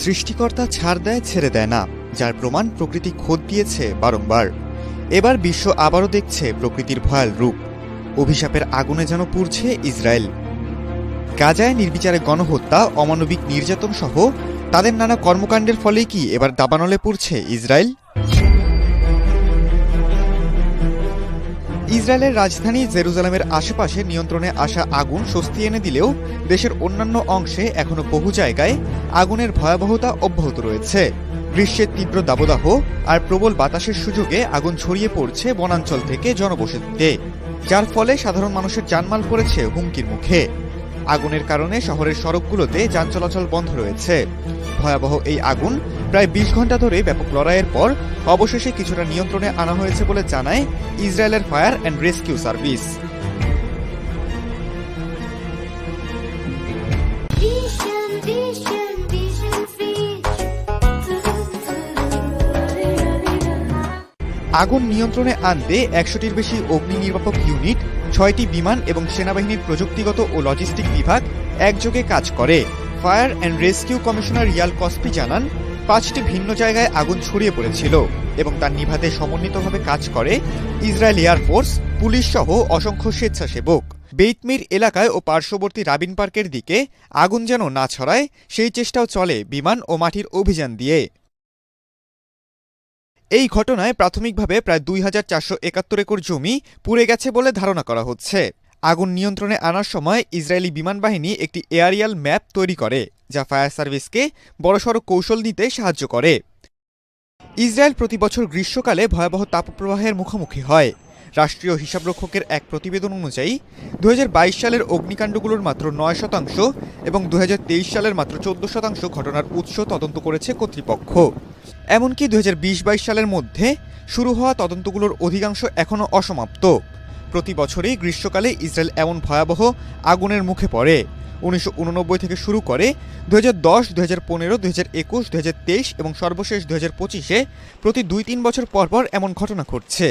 সৃষ্টিকর্তা ছাড় দেয়, ছেড়ে দেয় না, যার প্রমাণ প্রকৃতি খোদ দিয়েছে বারংবার। এবার বিশ্ব আবারও দেখছে প্রকৃতির ভয়াল রূপ। অভিশাপের আগুনে যেন পুড়ছে ইসরায়েল। গাজায় নির্বিচারে গণহত্যা, অমানবিক নির্যাতন সহ তাদের নানা কর্মকাণ্ডের ফলে কি এবার দাবানলে পড়ছে ইসরায়েল? ইসরায়েলের রাজধানী জেরুজালেমের আশেপাশে নিয়ন্ত্রণে আসা আগুন স্বস্তি এনে দিলেও দেশের অন্যান্য অংশে এখনও বহু জায়গায় আগুনের ভয়াবহতা অব্যাহত রয়েছে। গ্রীষ্মের তীব্র দাবদাহ আর প্রবল বাতাসের সুযোগে আগুন ছড়িয়ে পড়ছে বনাঞ্চল থেকে জনবসতিতে, যার ফলে সাধারণ মানুষের জানমাল পড়েছে হুমকির মুখে। আগুনের কারণে শহরের সড়কগুলোতে যান চলাচল বন্ধ রয়েছে। ভয়াবহ এই আগুন প্রায় বিশ ঘণ্টা ধরে ব্যাপক লড়াইয়ের পর অবশেষে কিছুটা নিয়ন্ত্রণে আনা হয়েছে বলে জানায় ইসরায়েলের ফায়ার অ্যান্ড রেস্কিউ সার্ভিস. আগুন নিয়ন্ত্রণে আনতে একশোটির বেশি অগ্নি নির্বাপক ইউনিট ছয়টি বিমান এবং সেনাবাহিনীর প্রযুক্তিগত ও লজিস্টিক বিভাগ একযোগে কাজ করে ফায়ার অ্যান্ড রেস্কিউ কমিশনার রিয়াল কসপি জানান পাঁচটি ভিন্ন জায়গায় আগুন ছড়িয়ে পড়েছিল এবং তার নিভাতে সমন্বিতভাবে কাজ করে ইসরায়েল এয়ারফোর্স পুলিশ সহ অসংখ্য স্বেচ্ছাসেবক। বেইতমির এলাকায় ও পার্শ্ববর্তী রাবিন পার্কের দিকে আগুন যেন না ছড়ায়, সেই চেষ্টাও চলে বিমান ও মাটির অভিযান দিয়ে। এই ঘটনায় প্রাথমিকভাবে প্রায় দুই হাজার চারশো একাত্তর একর জমি পুড়ে গেছে বলে ধারণা করা হচ্ছে। আগুন নিয়ন্ত্রণে আনার সময় ইসরায়েলি বিমান বাহিনী একটি এয়ারিয়াল ম্যাপ তৈরি করে। যা ফায়ার সার্ভিসকে বড়সড় কৌশল নিতে সাহায্য করে। ইসরায়েল প্রতি বছর গ্রীষ্মকালে ভয়াবহ তাপপ্রবাহের মুখোমুখি হয়। রাষ্ট্রীয় হিসাবরক্ষকের এক প্রতিবেদন অনুযায়ী দু হাজার বাইশ সালের অগ্নিকাণ্ডগুলোর মাত্র নয় শতাংশ এবং দু হাজার তেইশ সালের মাত্র চোদ্দ শতাংশ ঘটনার উৎস তদন্ত করেছে কর্তৃপক্ষ। এমনকি দু হাজার সালের মধ্যে শুরু হওয়া তদন্তগুলোর অধিকাংশ এখনও অসমাপ্ত। প্রতি বছরই গ্রীষ্মকালে ইসরায়েল এমন ভয়াবহ আগুনের মুখে পড়ে। উনিশশো উননব্বই থেকে শুরু করে দু হাজার দশ দু হাজার পনেরো দু হাজার একুশ দু হাজার তেইশ এবং সর্বশেষ দু হাজার পঁচিশে প্রতি দুই তিন বছর পরপর পর এমন ঘটনা ঘটছে।